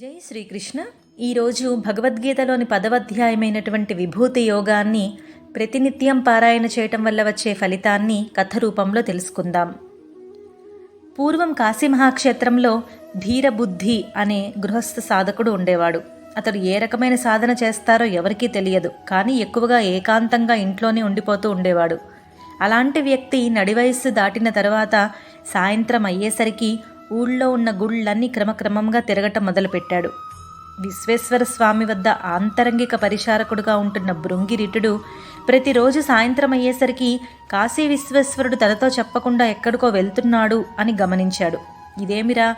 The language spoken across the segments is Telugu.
జై శ్రీకృష్ణ. ఈరోజు భగవద్గీతలోని పదవాధ్యాయమైనటువంటి విభూతి యోగాన్ని ప్రతినిత్యం పారాయణ చేయటం వల్ల వచ్చే ఫలితాన్ని కథ రూపంలో తెలుసుకుందాం. పూర్వం కాశీ మహాక్షేత్రంలో ధీరబుద్ధి అనే గృహస్థ సాధకుడు ఉండేవాడు. అతడు ఏ రకమైన సాధన చేస్తారో ఎవరికీ తెలియదు కానీ ఎక్కువగా ఏకాంతంగా ఇంట్లోనే ఉండిపోతూ ఉండేవాడు. అలాంటి వ్యక్తి నడివయస్సు దాటిన తర్వాత సాయంత్రం అయ్యేసరికి ఊళ్ళో ఉన్న గుళ్ళన్నీ క్రమక్రమంగా తిరగటం మొదలుపెట్టాడు. విశ్వేశ్వర స్వామి వద్ద ఆంతరంగిక పరిచారకుడుగా ఉంటున్న భృంగిరిటుడు ప్రతిరోజు సాయంత్రం అయ్యేసరికి కాశీ విశ్వేశ్వరుడు తనతో చెప్పకుండా ఎక్కడికో వెళ్తున్నాడు అని గమనించాడు. ఇదేమిరా?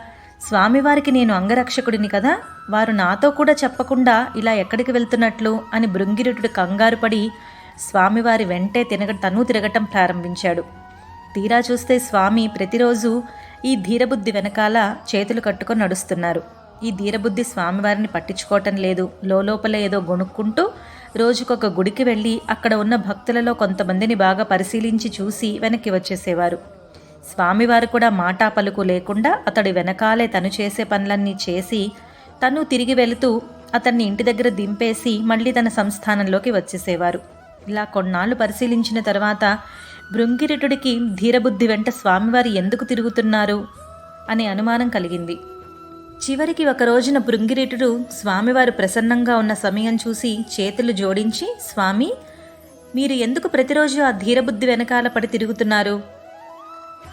స్వామివారికి నేను అంగరక్షకుడిని కదా? వారు నాతో కూడా చెప్పకుండా ఇలా ఎక్కడికి వెళ్తున్నట్లు? అని భృంగిరుటుడు కంగారు పడి స్వామివారి వెంటే తినగ తను తిరగటం ప్రారంభించాడు. తీరా చూస్తే స్వామి ప్రతిరోజు ఈ ధీరబుద్ధి వెనకాల చేతులు కట్టుకొని నడుస్తున్నారు. ఈ ధీరబుద్ధి స్వామివారిని పట్టించుకోవటం లేదు. లోపల ఏదో గొణుక్కుంటూ రోజుకొక గుడికి వెళ్ళి అక్కడ ఉన్న భక్తులలో కొంతమందిని బాగా పరిశీలించి చూసి వెనక్కి వచ్చేసేవారు. స్వామివారు కూడా మాటా పలుకు లేకుండా అతడి వెనకాలే తను చేసే పనులన్నీ చేసి తను తిరిగి వెళుతూ అతన్ని ఇంటి దగ్గర దింపేసి మళ్ళీ తన సంస్థానంలోకి వచ్చేసేవారు. ఇలా కొన్నాళ్ళు పరిశీలించిన తర్వాత భృంగిరిటుడికి ధీరబుద్ధి వెంట స్వామివారు ఎందుకు తిరుగుతున్నారు? అనే అనుమానం కలిగింది. చివరికి ఒక రోజున భృంగిరిటుడు స్వామివారు ప్రసన్నంగా ఉన్న సమయం చూసి చేతులు జోడించి స్వామి మీరు ఎందుకు ప్రతిరోజు ఆ ధీరబుద్ధి వెనకాల పడి తిరుగుతున్నారు?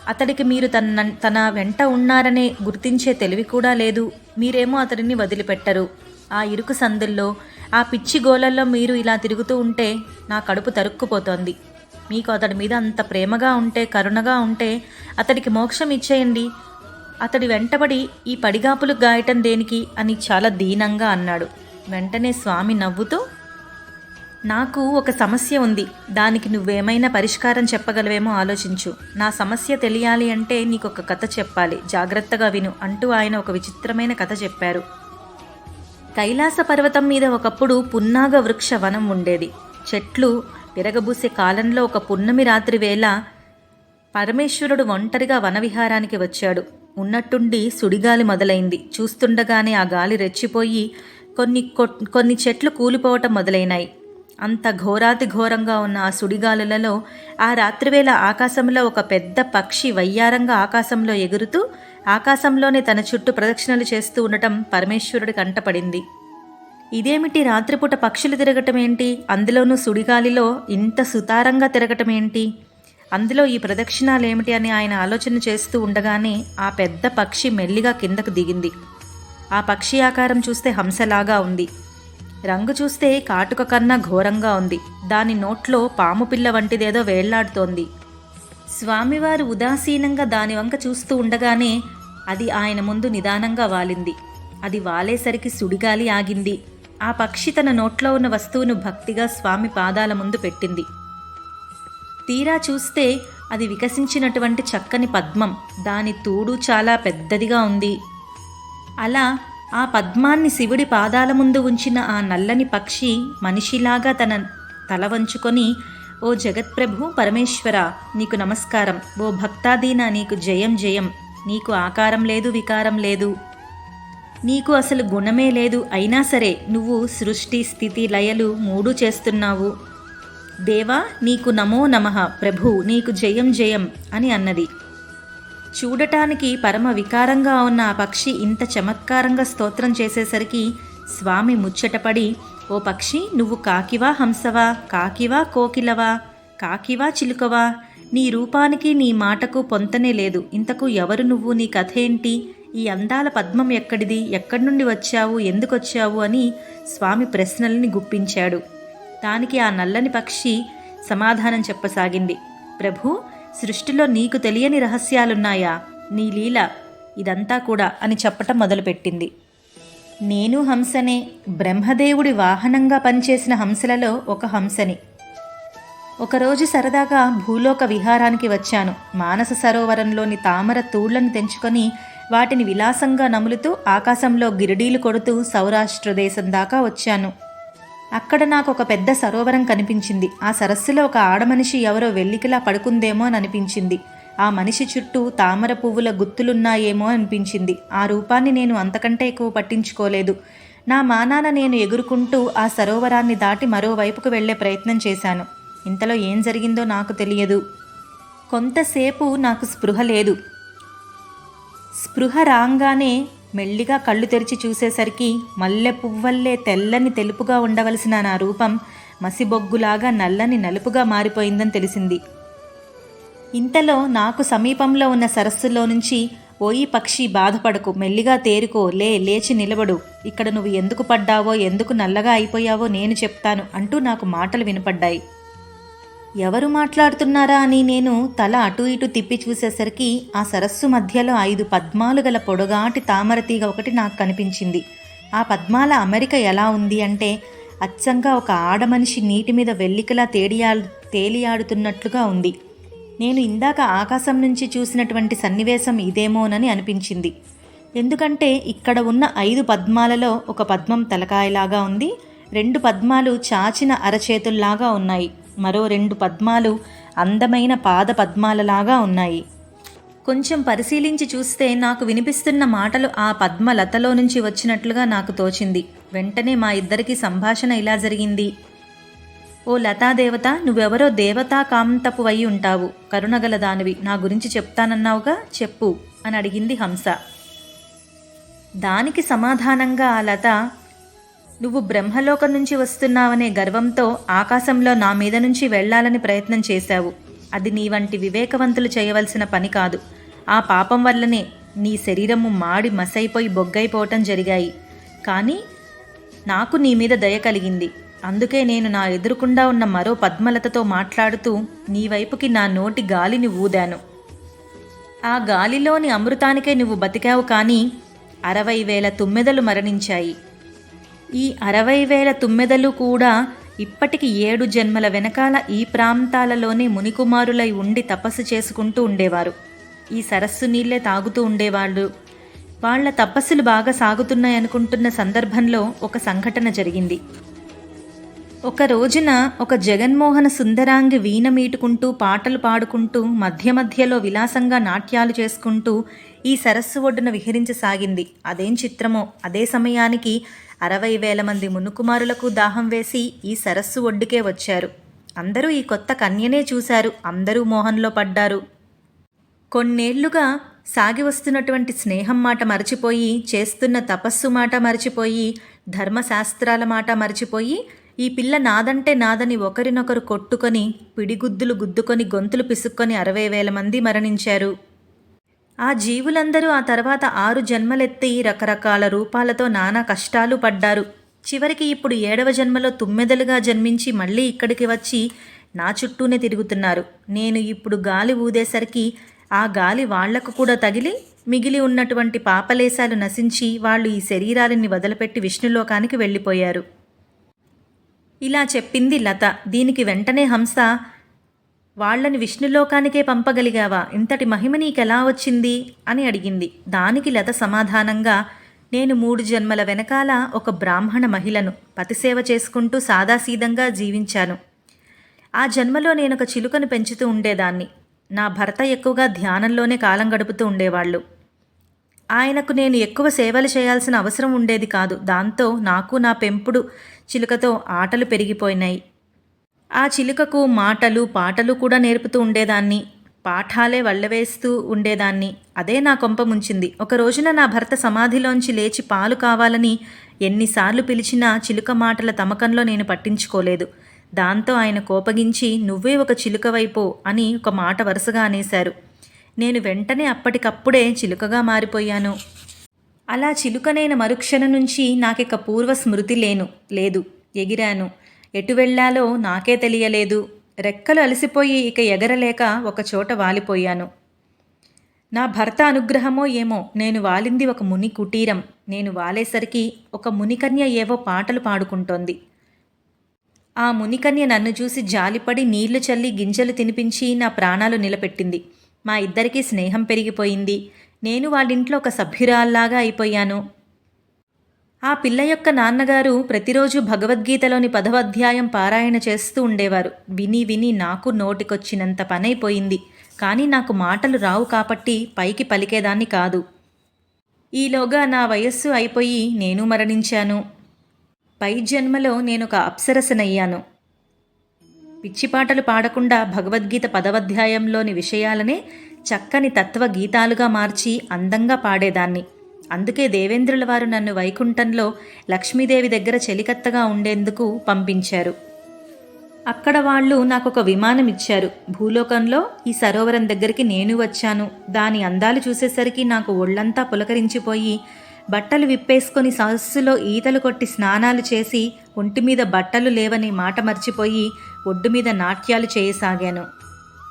అతడికి మీరు తన తన వెంట ఉన్నారనే గుర్తించే తెలివి కూడా లేదు. మీరేమో అతడిని వదిలిపెట్టరు. ఆ ఇరుకు సందుల్లో ఆ పిచ్చి గోలల్లో మీరు ఇలా తిరుగుతూ ఉంటే నా కడుపు తరుక్కుపోతోంది. మీకు అతడి మీద అంత ప్రేమగా ఉంటే కరుణగా ఉంటే అతడికి మోక్షం ఇచ్చేయండి. అతడి వెంటబడి ఈ పడిగాపులు గాయటం దేనికి అని చాలా దీనంగా అన్నాడు. వెంటనే స్వామి నవ్వుతూ నాకు ఒక సమస్య ఉంది. దానికి నువ్వేమైనా పరిష్కారం చెప్పగలవేమో ఆలోచించు. నా సమస్య తెలియాలి అంటే నీకు ఒక కథ చెప్పాలి. జాగ్రత్తగా విను అంటూ ఆయన ఒక విచిత్రమైన కథ చెప్పారు. కైలాస పర్వతం మీద ఒకప్పుడు పున్నాగ వృక్ష వనం ఉండేది. చెట్లు విరగబూసే కాలంలో ఒక పున్నమి రాత్రి వేళ పరమేశ్వరుడు ఒంటరిగా వనవిహారానికి వచ్చాడు. ఉన్నట్టుండి సుడిగాలి మొదలైంది. చూస్తుండగానే ఆ గాలి రెచ్చిపోయి కొన్ని కొన్ని చెట్లు కూలిపోవటం మొదలైనాయి. అంత ఘోరాతి ఘోరంగా ఉన్న ఆ సుడిగాలులలో ఆ రాత్రివేళ ఆకాశంలో ఒక పెద్ద పక్షి వయ్యారంగా ఆకాశంలో ఎగురుతూ ఆకాశంలోనే తన చుట్టూ ప్రదక్షిణలు చేస్తూ ఉండటం పరమేశ్వరుడి కంటపడింది ఇదేమిటి రాత్రిపూట పక్షులు తిరగటం ఏంటి అందులోనూ సుడిగాలిలో ఇంత సుతారంగా తిరగటం ఏంటి అందులో ఈ ప్రదక్షిణాలేమిటి అని ఆయన ఆలోచన చేస్తూ ఉండగానే ఆ పెద్ద పక్షి మెల్లిగా కిందకు దిగింది. ఆ పక్షి ఆకారం చూస్తే హంసలాగా ఉంది. రంగు చూస్తే కాటుక కన్నా ఘోరంగా ఉంది. దాని నోట్లో పాము పిల్ల వంటిదేదో వేళ్ళాడుతోంది. స్వామివారు ఉదాసీనంగా దాని వంక చూస్తూ ఉండగానే అది ఆయన ముందు నిదానంగా వాలింది. అది వాలేసరికి సుడిగాలి ఆగింది. ఆ పక్షి తన నోట్లో ఉన్న వస్తువును భక్తిగా స్వామి పాదాల ముందు పెట్టింది. తీరా చూస్తే అది వికసించినటువంటి చక్కని పద్మం. దాని తూడు చాలా పెద్దదిగా ఉంది. అలా ఆ పద్మాన్ని శివుడి పాదాల ముందు ఉంచిన ఆ నల్లని పక్షి మనిషిలాగా తన తల వంచుకొని ఓ జగత్ప్రభు పరమేశ్వర నీకు నమస్కారం. ఓ భక్తాదీన నీకు జయం జయం. నీకు ఆకారం లేదు వికారం లేదు. నీకు అసలు గుణమే లేదు. అయినా సరే నువ్వు సృష్టి స్థితి లయలు మూడు చేస్తున్నావు. దేవా నీకు నమో నమః. ప్రభు నీకు జయం జయం అని అన్నది. చూడటానికి పరమ వికారంగా ఉన్న ఆ పక్షి ఇంత చమత్కారంగా స్తోత్రం చేసేసరికి స్వామి ముచ్చటపడి ఓ పక్షి నువ్వు కాకివా హంసవా? కాకివా కోకిలవా? కాకివా చిలుకవా? నీ రూపానికి నీ మాటకు పొంతనే లేదు. ఇంతకు ఎవరు నువ్వు? నీ కథ ఏంటి? ఈ అందాల పద్మం ఎక్కడిది? ఎక్కడి నుండి వచ్చావు? ఎందుకు వచ్చావు? అని స్వామి ప్రశ్నల్ని గుప్పించాడు. దానికి ఆ నల్లని పక్షి సమాధానం చెప్పసాగింది. ప్రభు సృష్టిలో నీకు తెలియని రహస్యాలున్నాయా? నీ లీల ఇదంతా కూడా అని చెప్పటం మొదలుపెట్టింది. నేను హంసనే. బ్రహ్మదేవుడి వాహనంగా పనిచేసిన హంసలలో ఒక హంసని. ఒకరోజు సరదాగా భూలోక విహారానికి వచ్చాను. మానస సరోవరంలోని తామర తూళ్ళను తెంచుకొని వాటిని విలాసంగా నములుతూ ఆకాశంలో గిరిడీలు కొడుతూ సౌరాష్ట్ర దేశం దాకా వచ్చాను. అక్కడ నాకు ఒక పెద్ద సరోవరం కనిపించింది. ఆ సరస్సులో ఒక ఆడమనిషి ఎవరో వెల్లికిలా పడుకుందేమో అని అనిపించింది. ఆ మనిషి చుట్టూ తామర పువ్వుల గుత్తులున్నాయేమో అనిపించింది. ఆ రూపాన్ని నేను అంతకంటే ఎక్కువ పట్టించుకోలేదు. నా మానాన నేను ఎగురుకుంటూ ఆ సరోవరాన్ని దాటి మరోవైపుకు వెళ్ళే ప్రయత్నం చేశాను. ఇంతలో ఏం జరిగిందో నాకు తెలియదు. కొంతసేపు నాకు స్పృహ లేదు. స్పృహ రాంగానే మెల్లిగా కళ్ళు తెరిచి చూసేసరికి మల్లె పువ్వల్లే తెల్లని తెలుపుగా ఉండవలసిన నా రూపం మసిబొగ్గులాగా నల్లని నలుపుగా మారిపోయిందని తెలిసింది. ఇంతలో నాకు సమీపంలో ఉన్న సరస్సులో నుంచి ఓయి పక్షి బాధపడకు మెల్లిగా తేరుకో లే లేచి నిలబడు. ఇక్కడ నువ్వు ఎందుకు పడ్డావో ఎందుకు నల్లగా అయిపోయావో నేను చెప్తాను అంటూ నాకు మాటలు వినపడ్డాయి. ఎవరు మాట్లాడుతున్నారా అని నేను తల అటు ఇటు తిప్పి చూసేసరికి ఆ సరస్సు మధ్యలో ఐదు పద్మాలు గల పొడగాటి తామర తీగ ఒకటి నాకు కనిపించింది. ఆ పద్మాల అమెరిక ఎలా ఉంది అంటే అచ్చంగా ఒక ఆడమనిషి నీటి మీద వెల్లికలా తేడియా తేలియాడుతున్నట్లుగా ఉంది. నేను ఇందాక ఆకాశం నుంచి చూసినటువంటి సన్నివేశం ఇదేమోనని అనిపించింది. ఎందుకంటే ఇక్కడ ఉన్న ఐదు పద్మాలలో ఒక పద్మం తలకాయలాగా ఉంది రెండు పద్మాలు చాచిన అరచేతుల్లాగా ఉన్నాయి. మరో రెండు పద్మాలు అందమైన పాద పద్మాలలాగా ఉన్నాయి. కొంచెం పరిశీలించి చూస్తే నాకు వినిపిస్తున్న మాటలు ఆ పద్మలతలో నుంచి వచ్చినట్లుగా నాకు తోచింది. వెంటనే మా ఇద్దరికి సంభాషణ ఇలా జరిగింది. ఓ లతాదేవత నువ్వెవరో దేవతా కాంతపు అయి ఉంటావు. కరుణగల దానివి నా గురించి చెప్తానన్నావుగా? చెప్పు అని అడిగింది హంస. దానికి సమాధానంగా ఆ లత నువ్వు బ్రహ్మలోకం నుంచి వస్తున్నావనే గర్వంతో ఆకాశంలో నా మీద నుంచి వెళ్ళాలని ప్రయత్నం చేశావు. అది నీ వంటి వివేకవంతులు చేయవలసిన పని కాదు. ఆ పాపం వల్లనే నీ శరీరము మాడి మసైపోయి బొగ్గైపోవటం జరిగాయి. కానీ నాకు నీ మీద దయ కలిగింది. అందుకే నేను నా ఎదురుకుండా ఉన్న మరో పద్మలతతో మాట్లాడుతూ నీ వైపుకి నా నోటి గాలిని ఊదాను. ఆ గాలిలోని అమృతానికే నువ్వు బతికావు కానీ అరవై వేల తుమ్మెదలు మరణించాయి. ఈ అరవై వేల తుమ్మెదలు కూడా ఇప్పటికి ఏడు జన్మల వెనకాల ఈ ప్రాంతాలలోనే మునికుమారులై ఉండి తపస్సు చేసుకుంటూ ఉండేవారు. ఈ సరస్సు నీళ్ళే తాగుతూ ఉండేవాళ్ళు. వాళ్ళ తపస్సులు బాగా సాగుతున్నాయనుకుంటున్న సందర్భంలో ఒక సంఘటన జరిగింది. ఒక రోజున ఒక జగన్మోహన సుందరాంగి వీణ మీటుకుంటూ పాటలు పాడుకుంటూ మధ్య మధ్యలో విలాసంగా నాట్యాలు చేసుకుంటూ ఈ సరస్సు ఒడ్డున విహరించసాగింది అదేం చిత్రమో? అదే సమయానికి అరవై వేల మంది మునుకుమారులకు దాహం వేసి ఈ సరస్సు ఒడ్డుకే వచ్చారు. అందరూ ఈ కొత్త కన్యనే చూశారు. అందరూ మోహంలో పడ్డారు. కొన్నేళ్ళుగా సాగి వస్తున్నటువంటి స్నేహం మాట మరచిపోయి చేస్తున్న తపస్సు మాట మరచిపోయి ధర్మశాస్త్రాల మాట మరచిపోయి ఈ పిల్ల నాదంటే నాదని ఒకరినొకరు కొట్టుకొని పిడిగుద్దులు గుద్దుకొని గొంతులు పిసుక్కొని అరవై వేల మంది మరణించారు. ఆ జీవులందరూ ఆ తర్వాత ఆరు జన్మలెత్తి రకరకాల రూపాలతో నానా కష్టాలు పడ్డారు. చివరికి ఇప్పుడు ఏడవ జన్మలో తుమ్మెదలుగా జన్మించి మళ్ళీ ఇక్కడికి వచ్చి నా చుట్టూనే తిరుగుతున్నారు. నేను ఇప్పుడు గాలి ఊదేసరికి ఆ గాలి వాళ్ళకు కూడా తగిలి మిగిలి ఉన్నటువంటి పాపలేశాలు నశించి వాళ్ళు ఈ శరీరాలని వదిలిపెట్టి విష్ణులోకానికి వెళ్ళిపోయారు. ఇలా చెప్పింది లత. దీనికి వెంటనే హంస వాళ్ళని విష్ణులోకానికే పంపగలిగావా? ఇంతటి మహిమ నీకెలా వచ్చింది? అని అడిగింది. దానికి లత సమాధానంగా నేను మూడు జన్మల వెనకాల ఒక బ్రాహ్మణ మహిళను పతిసేవ చేసుకుంటూ సాదాసీదంగా జీవించాను. ఆ జన్మలో నేను ఒక చిలుకను పెంచుతూ ఉండేదాన్ని. నా భర్త ఎక్కువగా ధ్యానంలోనే కాలం గడుపుతూ ఉండేవాళ్ళు. ఆయనకు నేను ఎక్కువ సేవలు చేయాల్సిన అవసరం ఉండేది కాదు. దాంతో నాకు నా పెంపుడు చిలుకతో ఆటలు పెరిగిపోయినాయి ఆ చిలుకకు మాటలు పాటలు కూడా నేర్పుతూ ఉండేదాన్ని. పాఠాలే వల్లవేస్తూ ఉండేదాన్ని. అదే నా కొంప ముంచింది. ఒక రోజున నా భర్త సమాధిలోంచి లేచి పాలు కావాలని ఎన్నిసార్లు పిలిచినా చిలుక మాటల తమకంలో నేను పట్టించుకోలేదు. దాంతో ఆయన కోపగించి నువ్వే ఒక చిలుకవైపో అని ఒక మాట వరుసగా అనేశారు. నేను వెంటనే అప్పటికప్పుడే చిలుకగా మారిపోయాను. అలా చిలుకనైన మరుక్షణ నుంచి నాకిక పూర్వ స్మృతి లేను లేదు ఎగిరాను. ఎటు వెళ్ళాలో నాకే తెలియలేదు. రెక్కలు అలసిపోయి ఇక ఎగరలేక ఒక చోట వాలిపోయాను. నా భర్త అనుగ్రహమో ఏమో నేను వాలింది ఒక ముని కుటీరం. నేను వాలేసరికి ఒక మునికన్య ఏవో పాటలు పాడుకుంటోంది. ఆ మునికన్య నన్ను చూసి జాలిపడి నీళ్ళు చల్లి గింజలు తినిపించి నా ప్రాణాలు నిలబెట్టింది. మా ఇద్దరికీ స్నేహం పెరిగిపోయింది. నేను వాళ్ళింట్లో ఒక సభ్యురాల్లాగా అయిపోయాను. ఆ పిల్ల యొక్క నాన్నగారు ప్రతిరోజు భగవద్గీతలోని పదవాధ్యాయం పారాయణ చేస్తూ ఉండేవారు. విని విని నాకు నోటికొచ్చినంత పనైపోయింది. కానీ నాకు మాటలు రావు కాబట్టి పైకి పలికేదాన్ని కాదు. ఈలోగా నా వయస్సు అయిపోయి నేను మరణించాను. పై జన్మలో నేనొక అప్సరసనయ్యాను. పిచ్చిపాటలు పాడకుండా భగవద్గీత పదవధ్యాయంలోని విషయాలనే చక్కని తత్వగీతాలుగా మార్చి అందంగా పాడేదాన్ని. అందుకే దేవేంద్రుల వారు నన్ను వైకుంఠంలో లక్ష్మీదేవి దగ్గర చెలికత్తగా ఉండేందుకు పంపించారు. అక్కడ వాళ్ళు నాకు ఒక విమానం ఇచ్చారు భూలోకంలో ఈ సరోవరం దగ్గరికి నేను వచ్చాను. దాని అందాలు చూసేసరికి నాకు ఒళ్ళంతా పులకరించిపోయి బట్టలు విప్పేసుకొని సరస్సులో ఈతలు కొట్టి స్నానాలు చేసి ఒంటి మీద బట్టలు లేవని మాట మర్చిపోయి ఒడ్డు మీద నాట్యాలు చేయసాగాను.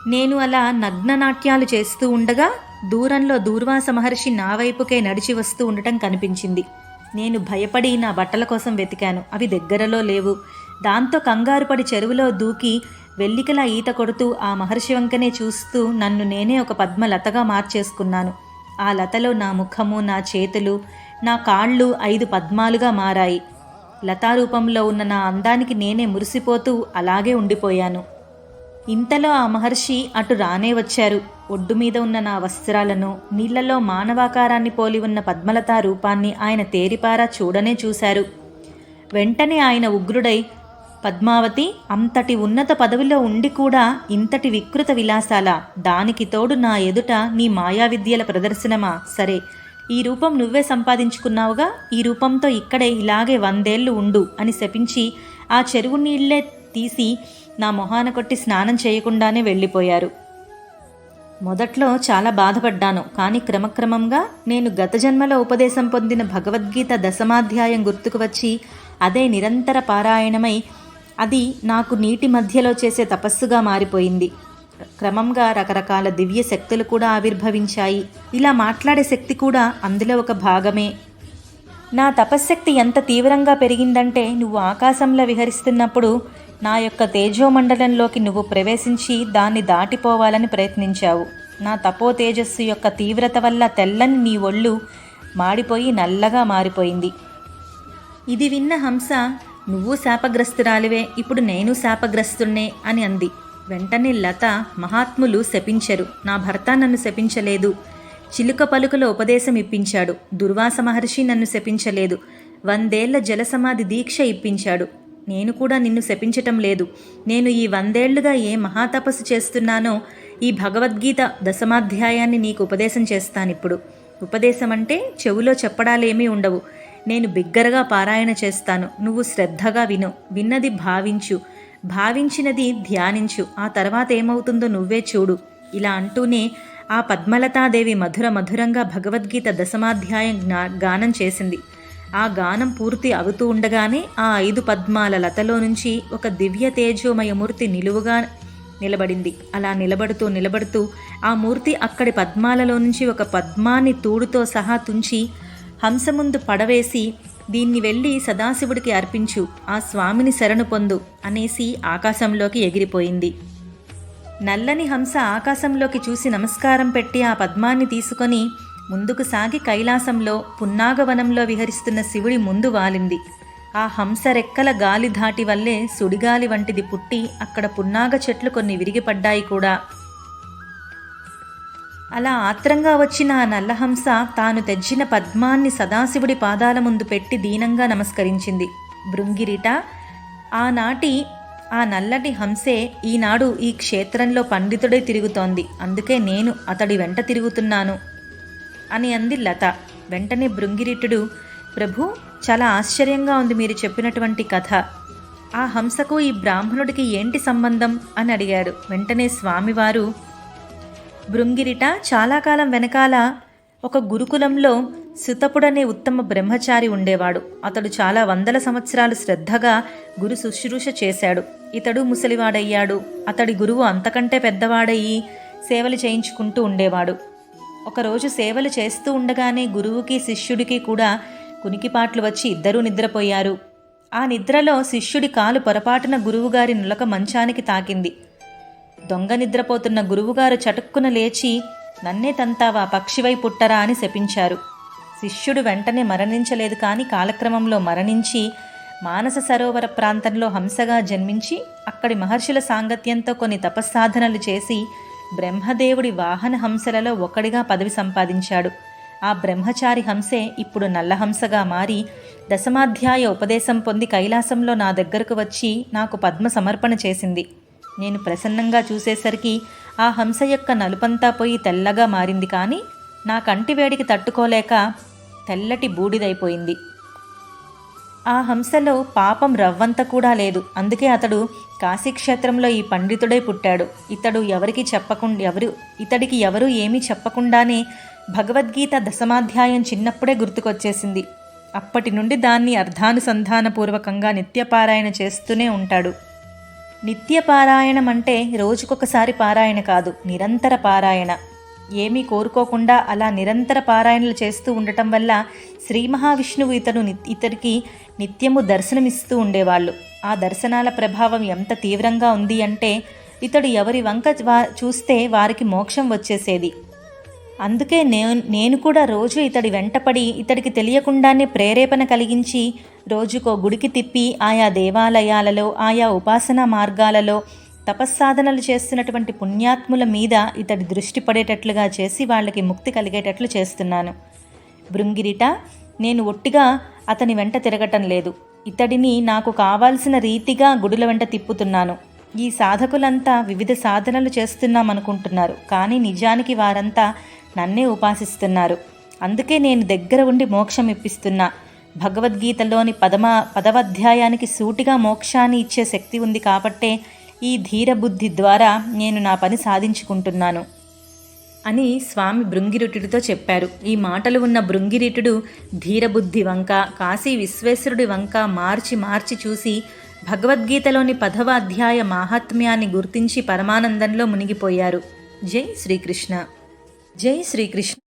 నేను అలా నగ్న నాట్యాలు చేస్తూ ఉండగా దూరంలో దూర్వాస మహర్షి నా వైపుకే నడిచి వస్తూ ఉండటం కనిపించింది. నేను భయపడి నా బట్టల కోసం వెతికాను. అవి దగ్గరలో లేవు. దాంతో కంగారుపడి చెరువులో దూకి వెల్లికలా ఈత కొడుతూ ఆ మహర్షి వంకనే చూస్తూ నన్ను నేనే ఒక పద్మలతగా మార్చేసుకున్నాను. ఆ లతలో నా ముఖము నా చేతులు నా కాళ్ళు ఐదు పద్మాలుగా మారాయి. లతారూపంలో ఉన్న నా అందానికి నేనే మురిసిపోతూ అలాగే ఉండిపోయాను. ఇంతలో ఆ మహర్షి అటు రానే వచ్చారు. ఒడ్డు మీద ఉన్న నా వస్త్రాలను నీళ్ళలో మానవాకారాన్ని పోలి ఉన్న పద్మలతా రూపాన్ని ఆయన తేరిపారా చూడనే చూశారు. వెంటనే ఆయన ఉగ్రుడై పద్మావతి అంతటి ఉన్నత పదవిలో ఉండి కూడా ఇంతటి వికృత విలాసాల దానికి తోడు నా ఎదుట నీ మాయా విద్యల ప్రదర్శనమా? సరే ఈ రూపం నువ్వే సంపాదించుకున్నావుగా? ఈ రూపంతో ఇక్కడే ఇలాగే వందేళ్ళు ఉండు అని శపించి ఆ చెరువు నీళ్ళే తీసి నా మొహాన కొట్టి స్నానం చేయకుండానే వెళ్ళిపోయారు. మొదట్లో చాలా బాధపడ్డాను కానీ క్రమక్రమంగా నేను గత జన్మలో ఉపదేశం పొందిన భగవద్గీత దశమాధ్యాయం గుర్తుకు వచ్చి అదే నిరంతర పారాయణమై అది నాకు నీటి మధ్యలో చేసే తపస్సుగా మారిపోయింది. క్రమంగా రకరకాల దివ్య శక్తులు కూడా ఆవిర్భవించాయి. ఇలా మాట్లాడే శక్తి కూడా అందులో ఒక భాగమే. నా తపశ్శక్తి ఎంత తీవ్రంగా పెరిగిందంటే నువ్వు ఆకాశంలో విహరిస్తున్నప్పుడు నా యొక్క తేజోమండలంలోకి నువ్వు ప్రవేశించి దాన్ని దాటిపోవాలని ప్రయత్నించావు. నా తపో తేజస్సు యొక్క తీవ్రత వల్ల తెల్లని నీ ఒళ్ళు మాడిపోయి నల్లగా మారిపోయింది. ఇది విన్న హంస నువ్వు శాపగ్రస్తురాలివే ఇప్పుడు నేను శాపగ్రస్తున్నే అని అంది. వెంటనే లత మహాత్ములు శపించరు. నా భర్త నన్ను శపించలేదు. చిలుక పలుకుల ఉపదేశం ఇప్పించాడు. దుర్వాస మహర్షి నన్ను శపించలేదు. వందేళ్ళ జలసమాధి దీక్ష ఇప్పించాడు. నేను కూడా నిన్ను శపించటం లేదు. నేను ఈ వందేళ్ళుగా ఏ మహాతపస్సు చేస్తున్నానో ఈ భగవద్గీత దశమాధ్యాయాన్ని నీకు ఉపదేశం చేస్తానిప్పుడు. ఉపదేశం అంటే చెవులో చెప్పడాలేమీ ఉండవు. నేను బిగ్గరగా పారాయణ చేస్తాను. నువ్వు శ్రద్ధగా విను. విన్నది భావించు. భావించినది ధ్యానించు. ఆ తర్వాత ఏమవుతుందో నువ్వే చూడు. ఇలా అంటూనే ఆ పద్మలతాదేవి మధుర మధురంగా భగవద్గీత దశమాధ్యాయం జ్ఞా గానం చేసింది. ఆ గానం పూర్తి అవుతూ ఉండగానే ఆ ఐదు పద్మాల లతలో నుంచి ఒక దివ్య తేజోమయ మూర్తి నిలువుగా నిలబడింది. అలా నిలబడుతూ నిలబడుతూ ఆ మూర్తి అక్కడి పద్మాలలో నుంచి ఒక పద్మాన్ని తూడుతో సహా తుంచి హంస ముందు పడవేసి దీన్ని వెళ్ళి సదాశివుడికి అర్పించు ఆ స్వామిని శరణు పొందు అనేసి ఆకాశంలోకి ఎగిరిపోయింది. నల్లని హంస ఆకాశంలోకి చూసి నమస్కారం పెట్టి ఆ పద్మాన్ని తీసుకొని ముందుకు సాగి కైలాసంలో పున్నాగవనంలో విహరిస్తున్న శివుడి ముందు వాలింది. ఆ హంస రెక్కల గాలి ధాటి వల్లే సుడిగాలి వంటిది పుట్టి అక్కడ పున్నాగ చెట్లు కొన్ని విరిగిపడ్డాయి కూడా. అలా ఆత్రంగా వచ్చిన ఆ నల్లహంస తాను తెచ్చిన పద్మాన్ని సదాశివుడి పాదాల ముందు పెట్టి దీనంగా నమస్కరించింది. భృంగిరిట ఆనాటి ఆ నల్లటి హంసే ఈనాడు ఈ క్షేత్రంలో పండితుడే తిరుగుతోంది. అందుకే నేను అతడి వెంట తిరుగుతున్నాను అని అంది లత. వెంటనే భృంగిరిటుడు ప్రభు చాలా ఆశ్చర్యంగా ఉంది మీరు చెప్పినటువంటి కథ. ఆ హంసకు ఈ బ్రాహ్మణుడికి ఏంటి సంబంధం? అని అడిగాడు. వెంటనే స్వామివారు భృంగిరిట చాలా కాలం వెనకాల ఒక గురుకులంలో సుతపుడనే ఉత్తమ బ్రహ్మచారి ఉండేవాడు. అతడు చాలా వందల సంవత్సరాలు శ్రద్ధగా గురు శుశ్రూష చేశాడు. ఇతడు ముసలివాడయ్యాడు. అతడి గురువు అంతకంటే పెద్దవాడయ్యి సేవలు చేయించుకుంటూ ఉండేవాడు. ఒకరోజు సేవలు చేస్తూ ఉండగానే గురువుకి శిష్యుడికి కూడా కునికిపాట్లు వచ్చి ఇద్దరూ నిద్రపోయారు. ఆ నిద్రలో శిష్యుడి కాలు పొరపాటున గురువుగారి నులక మంచానికి తాకింది. దొంగ నిద్రపోతున్న గురువుగారు చటుక్కున లేచి నన్నే తంతావా పక్షివై పుట్టరా అని శపించారు. శిష్యుడు వెంటనే మరణించలేదు కానీ కాలక్రమంలో మరణించి మానస సరోవర ప్రాంతంలో హంసగా జన్మించి అక్కడి మహర్షుల సాంగత్యంతో కొన్ని తపస్సాధనలు చేసి బ్రహ్మదేవుడి వాహన హంసలలో ఒకడిగా పదవి సంపాదించాడు. ఆ బ్రహ్మచారి హంసే ఇప్పుడు నల్లహంసగా మారి దశమాధ్యాయ ఉపదేశం పొంది కైలాసంలో నా దగ్గరకు వచ్చి నాకు పద్మ సమర్పణ చేసింది. నేను ప్రసన్నంగా చూసేసరికి ఆ హంస యొక్క నలుపంతా పోయి తెల్లగా మారింది కానీ నా కంటి వేడికి తట్టుకోలేక తెల్లటి బూడిదైపోయింది. ఆ హంసలో పాపం రవ్వంత కూడా లేదు. అందుకే అతడు కాశీక్షేత్రంలో ఈ పండితుడై పుట్టాడు. ఇతడు ఎవరికి చెప్పకుండా ఎవరు ఇతడికి ఎవరు ఏమీ చెప్పకుండానే భగవద్గీత దశమాధ్యాయం చిన్నప్పుడే గుర్తుకొచ్చేసింది. అప్పటి నుండి దాన్ని అర్ధానుసంధానపూర్వకంగా నిత్యపారాయణ చేస్తూనే ఉంటాడు. నిత్యపారాయణం అంటే రోజుకొకసారి పారాయణ కాదు నిరంతర పారాయణ. ఏమీ కోరుకోకుండా అలా నిరంతర పారాయణలు చేస్తూ ఉండటం వల్ల శ్రీ మహావిష్ణువు ఇతను ఇతడికి నిత్యము దర్శనమిస్తూ ఉండేవాళ్ళు. ఆ దర్శనాల ప్రభావం ఎంత తీవ్రంగా ఉంది అంటే ఇతడు ఎవరి వంక వా- చూస్తే వారికి మోక్షం వచ్చేసేది. అందుకే నేను నేను కూడా రోజు ఇతడి వెంటపడి ఇతడికి తెలియకుండానే ప్రేరేపణ కలిగించి రోజుకో గుడికి తిప్పి ఆయా దేవాలయాలలో ఆయా ఉపాసనా మార్గాలలో తపస్సాధనలు చేస్తున్నటువంటి పుణ్యాత్ముల మీద ఇతడి దృష్టి పడేటట్లుగా చేసి వాళ్ళకి ముక్తి కలిగేటట్లు చేస్తున్నాను. బృంగిరిట నేను ఒట్టిగా అతని వెంట తిరగటం లేదు. ఇతడిని నాకు కావాల్సిన రీతిగా గుడుల వెంట తిప్పుతున్నాను. ఈ సాధకులంతా వివిధ సాధనలు చేస్తున్నామనుకుంటున్నారు. కానీ నిజానికి వారంతా నన్నే ఉపాసిస్తున్నారు. అందుకే నేను దగ్గర ఉండి మోక్షం ఇప్పిస్తున్నా. భగవద్గీతలోని పదమ పదవాధ్యాయానికి సూటిగా మోక్షాన్ని ఇచ్చే శక్తి ఉంది కాబట్టే ఈ ధీరబుద్ధి ద్వారా నేను నా పని సాధించుకుంటున్నాను. అని స్వామి భృంగిరుటుడితో చెప్పారు. ఈ మాటలు ఉన్న భృంగిరిటుడు ధీరబుద్ధి వంక కాశీ విశ్వేశ్వరుడి వంక మార్చి మార్చి చూసి భగవద్గీతలోని పదవ అధ్యాయ మాహాత్మ్యాన్ని గుర్తించి పరమానందంలో మునిగిపోయారు. జై శ్రీకృష్ణ. జై శ్రీకృష్ణ.